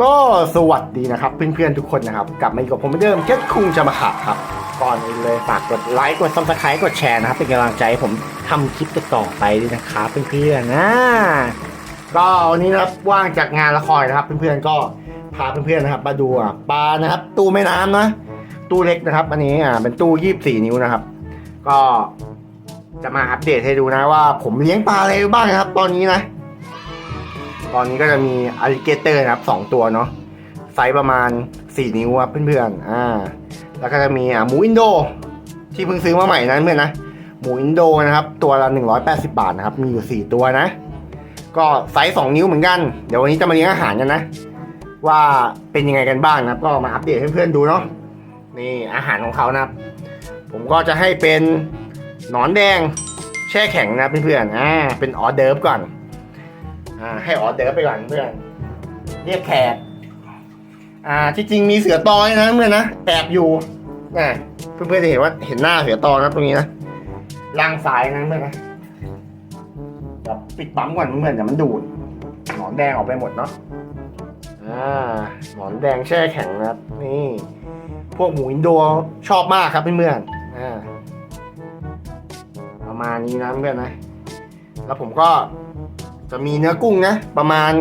ก็สวัสดีนะครับเพื่อนๆทุกคนนะครับ กลับมาอยู่กับผมเหมือนเดิมเจ็ดคุงจะมาขับครับก่อนอื่นเลยฝากกดไลค์กดซับสไครต์กดแชร์นะครับเป็นกำลังใจให้ผมทำคลิปต่อไปด้วยนะครับเพื่อนๆนะก็วันนี้นะครับว่างจากงานละครนะครับเพื่อนๆก็พาเพื่อนๆนะครับ มาดูปลานะครับ ตู้แม่น้ำนะตู้เล็กนะครับอันนี้อ่าเป็นตู้ยี่สี่นิ้วนะครับ ก็จะมาอัปเดตให้ดูนะว่า ผมเลี้ยงปลาอะไรบ้างนะครับ ตอนนี้นะ ตอนนี้ก็จะมีอลิเกเตอร์นะครับสองตัวเนาะไซส์ประมาณ 4 นิ้วครับเพื่อนๆอ่าแล้วก็จะมีหมูอินโด ที่เพิ่งซื้อมาใหม่นะเพื่อนนะหมูอินโดนะครับ ตัวละ 180 บาทนะครับ มีอยู่ 4 ตัวนะ ก็ไซส์2นิ้วเหมือนกัน เดี๋ยววันนี้จะมาเลี้ยงอาหารกันนะ ว่าเป็นยังไงกันบ้างนะครับก็มาอัปเดตให้เพื่อนๆดูเนาะนี่อาหารของเขานะครับ ผมก็จะให้เป็นหนอนแดงแช่แข็งนะเพื่อนๆอ่าเป็นออเดิร์ฟก่อน อ่าให้ออเดอร์ฟไปก่อนเพื่อน เรียกแขก อ่าที่จริงมีเสือตอยนะเพื่อนนะแอบอยู่นะเพื่อนๆจะเห็นว่าเห็นหน้าเสือตอนะตรงนี้นะล่างซ้ายนะเพื่อนนะแบบปิดปั๊มก่อนเพื่อนๆเดี๋ยวมันดูดหนอนแดงออกไปหมดเนาะอ่าหนอนแดงแช่แข็งนะครับ นี่ พวกหมูอินโดชอบมากครับเพื่อนๆอ่าประมาณนี้นะเพื่อนนะ แล้วผมก็ จะมีเนื้อกุ้งนะ ประมาณ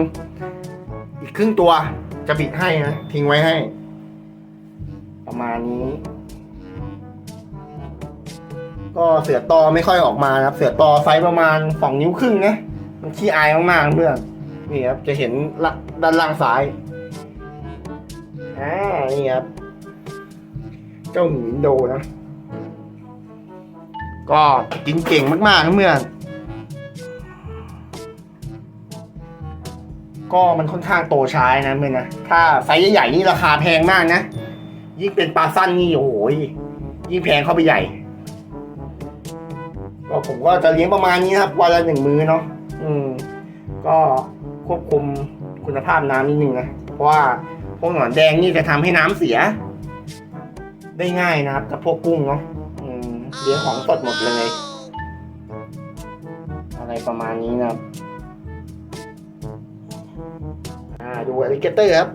อีกครึ่งตัวจะบิดให้นะ ทิ้งไว้ให้ ประมาณนี้ ก็เสือตอไม่ค่อยออกมานะครับ เสือตอไซส์ประมาณสองนิ้วครึ่งนะมันขี้อายมากๆเพื่อนนี่ครับ จะเห็นด้านล่างซ้ายอ่านี่ครับ เจ้าหมูอินโดนะ ก็กินเก่งมากๆเพื่อน ก็มันค่อนข้างโตช้านะเพื่อนะถ้าไซส์ใหญ่ๆนี่ราคาแพงมากนะ ยิ่งเป็นปลาสั้นนี่โอ้โหยิ่งแพงเข้าไปใหญ่ก็ผมก็จะเลี้ยงประมาณนี้นะครับวันละหนึ่งมื้อเนาะอืม ก็ควบคุมคุณภาพน้ำนิดนึงนะเพราะว่าพวกหนอนแดงนี่จะทำให้น้ำเสีย ได้ง่ายนะครับกับพวกกุ้งเนาะเลี้ยงของสดหมดเลย อะไรประมาณนี้นะครับ ดูอลิเกเตอร์ครับ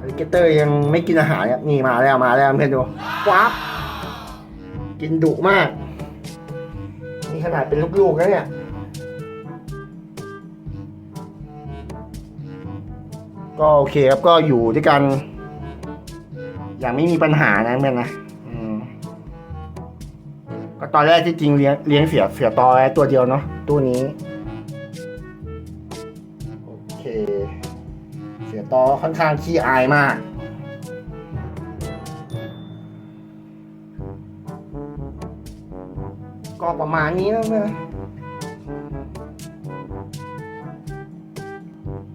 อลิเกเตอร์ยังไม่กินอาหารครับนี่มาแล้วมาแล้วเพื่อนดูว้าบกินดุมาก นี่ขนาดเป็นลูกๆแล้วเนี่ยก็โอเคครับก็อยู่ด้วยกัน อย่างไม่มีปัญหานะเพื่อนนะก็ตอนแรกที่จริงเลี้ยงเลี้ยงเสือเสือตอตัวเดียวเนาะตัวนี้ ต่อค่อนข้างขี้อายมาก ก็ประมาณนี้นะเพื่อน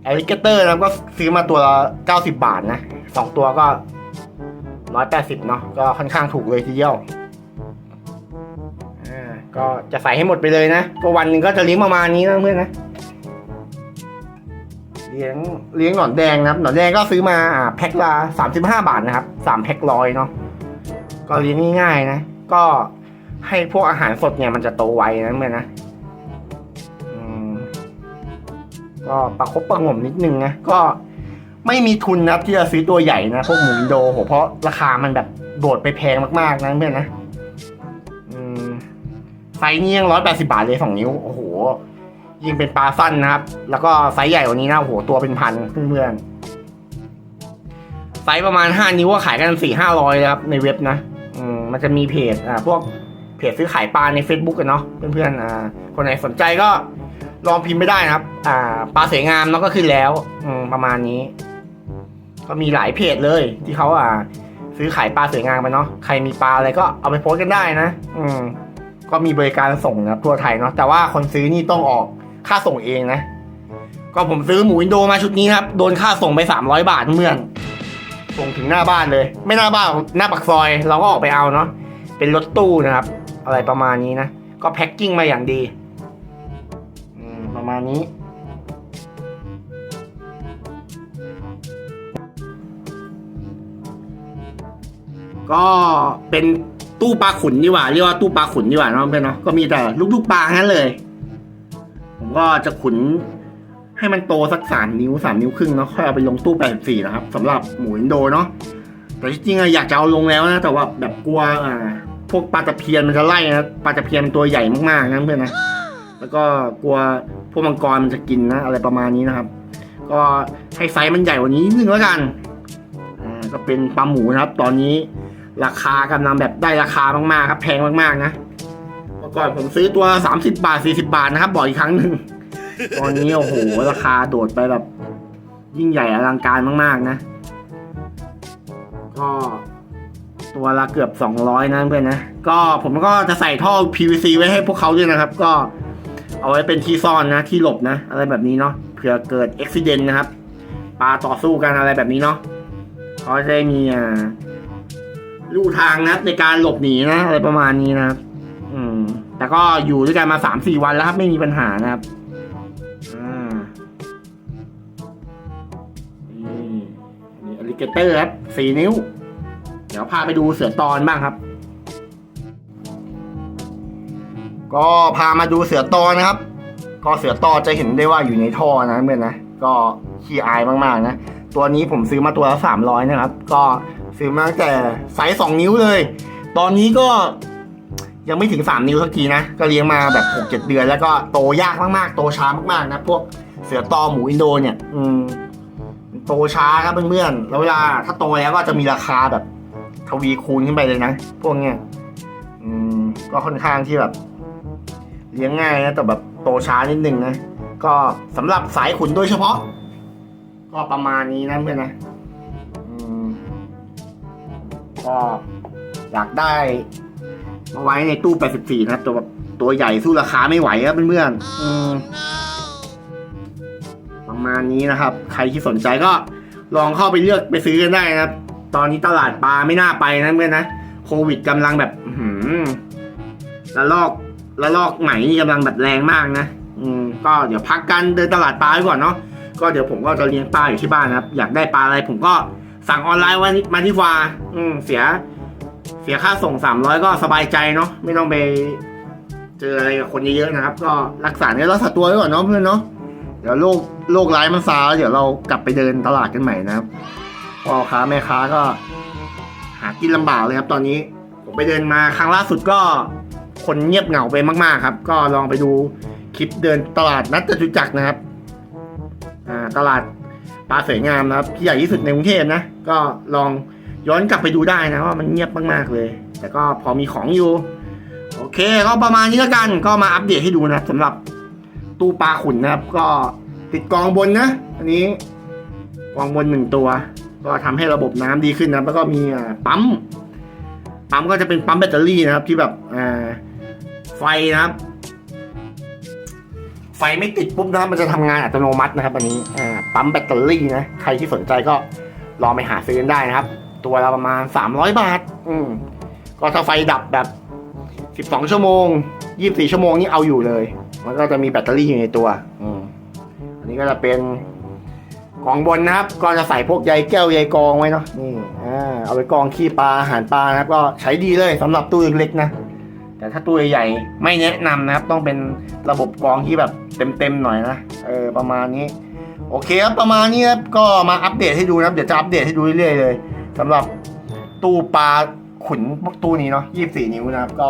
อลิเกเตอร์นะก็ซื้อมาตัวละ90 บาทนะสองตัวก็ 180 เนาะก็ค่อนข้างถูกเลยทีเดียวอ่าก็จะใส่ให้หมดไปเลยนะก็วันหนึ่งก็จะเลี้ยงประมาณนี้นะเพื่อนนะ เลี้ยงเลี้ยงหนอนแดงนะครับ หนอนแดงก็ซื้อมาอ่าแพ็คละสามสิบห้าบาทนะครับสามแพ็คร้อยเนาะก็เลี้ยงง่ายๆนะ ก็ให้พวกอาหารสดเนี่ยมันจะโตไวนะเมื่อนะก็ประคบประงมนิดนึงนะก็ไม่มีทุนนะครับที่จะซื้อตัวใหญ่นะพวกหมูโดโหเพราะราคามันแบบโดดไปแพงมากๆนะเพื่อนนะไซส์นี้ยังร้อยแปดสิบาทเลยสองนิ้ว โอ้โห ยิ่งเป็นปลาสั้นนะครับ แล้วก็ไซส์ใหญ่กว่านี้นะโอ้โหตัวเป็นพันเพื่อนๆไซส์ประมาณห้านิ้วก็ขายกันสี่ห้าร้อยครับ ในเว็บนะอืมมันจะมีเพจอ่าพวกเพจซื้อขายปลาใน Facebook กันเนาะเพื่อนๆอ่าคนไหนสนใจก็ลองพิมพ์ไม่ได้นะครับ อ่า ปลาสวยงามเนาะก็ขึ้นแล้ว อืมประมาณนี้ ก็มีหลายเพจเลย ที่เขาอ่า ซื้อขายปลาสวยงามไปเนาะใครมีปลาอะไรก็เอาไปโพสต์กันได้นะ อืมก็มีบริการส่งนะครับทั่วไทยเนาะแต่ว่าคนซื้อนี่ต้องออก ค่าส่งเองนะ ก็ผมซื้อหมูอินโดมาชุดนี้ครับ โดนค่าส่งไปสามร้อยบาทเพื่อนส่งถึงหน้าบ้านเลย ไม่หน้าบ้านหน้าปากซอย เราก็ออกไปเอาเนาะเป็นรถตู้นะครับ อะไรประมาณนี้นะ ก็แพ็คกิ้งมาอย่างดีอืมประมาณนี้ ก็เป็นตู้ปลาขุนดีกว่า เรียกว่าตู้ปลาขุนดีกว่าเนาะเพื่อนเนาะก็มีแต่ลูกๆปลาทั้งนั้นเลยผม ก็จะขุนให้มันโตสักสามนิ้วสามนิ้วครึ่งเนาะค่อยเอาไปลงตู้แปดสี่นะครับสำหรับหมูอินโดเนาะแต่จริงๆอะอยากจะเอาลงแล้วนะ แต่ว่าแบบกลัวอ่าพวกปลาตะเพียนมันจะไล่นะปลาตะเพียนตัวใหญ่มากๆนะเพื่อนนะแล้วก็กลัวพวกมังกรมันจะกินนะ อะไรประมาณนี้นะครับ ก็ให้ไซส์มันใหญ่กว่านี้นิดนึงแล้วกันอ่าก็เป็นปลาหมูนะครับ ตอนนี้ราคากำลังแบบได้ราคามากๆครับแพงมากๆนะ ก่อนผมซื้อตัว 30 บาท 40 บาทนะครับบอกอีกครั้งหนึ่ง ตอนนี้โอ้โหราคาโดดไปแบบ ยิ่งใหญ่อลังการมาก ๆ นะ ก็ตัวละเกือบ 200 นะเพื่อนนะ ก็ผมก็จะใส่ท่อ PVC ไว้ให้พวกเขาด้วยนะครับ ก็เอาไว้เป็นที่ซ่อนนะ ที่หลบนะ อะไรแบบนี้เนาะเผื่อเกิดอุบิเหตุนะครับปลาต่อสู้กันอะไรแบบนี้เนาะเขาจะได้มีอ่าลู่ทางนะในการหลบหนีนะ อะไรประมาณนี้นะครับอืม แต่ก็อยู่ด้วยกันมาสามสี่วันแล้วครับ ไม่มีปัญหานะครับอ่านี่นี่อลิเกเตอร์ครับสี่นิ้ว เดี๋ยวพาไปดูเสือตอนบ้างครับ ก็พามาดูเสือตอนนะครับ ก็เสือตอนจะเห็นได้ว่าอยู่ในท่อนะเพื่อนนะก็ขี้อายมากๆนะตัวนี้ผมซื้อมาตัวละสามร้อยนะครับ ก็ซื้อมาตั้งแต่ไซส์สองนิ้วเลย ตอนนี้ก็ ยังไม่ถึง 3 นิ้วสักทีนะ ก็เลี้ยงมาแบบ6 7เดือน แล้วก็โตยากมากๆ โตช้ามากๆนะ พวกเสือตอหมูอินโดเนี่ย อืม โตช้าครับเพื่อนๆ แล้วเวลาถ้าโตแล้วก็จะมีราคาแบบทวีคูณขึ้นไปเลยนะ พวกเนี้ย อืม ก็ค่อนข้างที่แบบ เลี้ยงง่ายนะ แต่แบบโตช้านิดนึงนะ ก็สำหรับสายขุนโดยเฉพาะ ก็ประมาณนี้นะเพื่อนนะอืมก็อยากได้ มาไว้ในตู้ 84 นะครับ ตัวแบบตัวใหญ่สู้ราคาไม่ไหวครับเพื่อนๆอืมประมาณนี้นะครับ ใครที่สนใจก็ลองเข้าไปเลือกไปซื้อกันได้นะครับ ตอนนี้ตลาดปลาไม่น่าไปนะเพื่อนนะโควิดกำลังแบบอื้อหือละลอกละลอกใหม่นี่กำลังแบบแรงมากนะอืมก็เดี๋ยวพักกันเดินตลาดปลาไว้ก่อนเนาะก็เดี๋ยวผมก็จะเลี้ยงปลาอยู่ที่บ้านนะครับ อยากได้ปลาอะไรผมก็สั่งออนไลน์ไว้มาที่ฟาร์มอืมเสีย เสียค่าส่ง 300 ก็สบายใจเนาะไม่ต้องไปเจออะไรกับคนเยอะๆนะครับ ก็รักษาเนื้อรักษาตัวไว้ก่อนเนาะเพื่อนเนาะเดี๋ยวโรคโรคร้ายมันซาแล้วเดี๋ยวเรากลับไปเดินตลาดกันใหม่นะครับพ่อค้าแม่ค้าก็ หากินลำบากเลยครับ ตอนนี้ผมไปเดินมาครั้งล่าสุดก็คนเงียบเหงาไปมาก ๆ ครับ ก็ลองไปดูคลิปเดินตลาดนัดจตุจักรนะครับตลาดปลาสวยงามนะครับที่ใหญ่ที่สุดในกรุงเทพนะ ก็ลอง ย้อนกลับไปดูได้นะว่ามันเงียบมากๆเลย แต่ก็พอมีของอยู่ โอเคก็ประมาณนี้แล้วกัน ก็มาอัปเดตให้ดูนะสำหรับตู้ปลาขุนนะครับ ก็ติดกองบนนะ อันนี้กองบนหนึ่งตัว ก็ทำให้ระบบน้ำดีขึ้นนะแล้วก็มีปั๊มปั๊มก็จะเป็นปั๊มแบตเตอรี่นะครับ ที่แบบไฟนะครับ ไฟไม่ติดปุ๊บนะมันจะทำงานอัตโนมัตินะครับ อันนี้ปั๊มแบตเตอรี่นะใครที่สนใจก็ลองไปหาซื้อกันได้นะครับ ตัวละประมาณ 300 บาท อืมก็ถ้าไฟดับแบบ 12 ชั่วโมง 24 ชั่วโมงนี่เอาอยู่เลย มันก็จะมีแบตเตอรี่อยู่ในตัว อืมอันนี้ก็จะเป็นกองบนนะครับ ก็จะใส่พวกใยแก้วใยกองไว้เนาะ นี่อ่าเอาไปกองขี้ปลาอาหารปลานะครับ ก็ใช้ดีเลยสำหรับตู้เล็กๆนะ แต่ถ้าตู้ใหญ่ๆไม่แนะนำนะครับ ต้องเป็นระบบกรองที่แบบเต็มๆหน่อยนะ เออประมาณนี้ โอเคครับประมาณนี้ครับ ก็มาอัปเดตให้ดูนะครับ เดี๋ยวจะอัปเดตให้ดูเรื่อยๆเลย สำหรับตู้ปลาขุนตู้นี้เนาะ24 นิ้วนะครับ ก็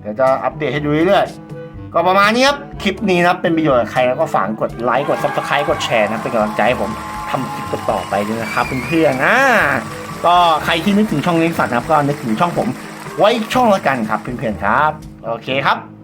เดี๋ยวจะอัปเดตให้ดูเรื่อยๆ ก็ประมาณนี้ครับ คลิปนี้นะเป็นประโยชน์กับใครแล้วก็ฝากกดไลค์ กด subscribe กดแชร์นะเป็นกำลังใจให้ผมทำคลิปต่อๆไปด้วยนะครับเพื่อนๆอ่าก็ใครที่นึกถึงช่องเลี้ยงสัตว์นะครับ ก็นึกถึงช่องผมไว้ช่องละกันครับเพื่อนๆครับ โอเคครับ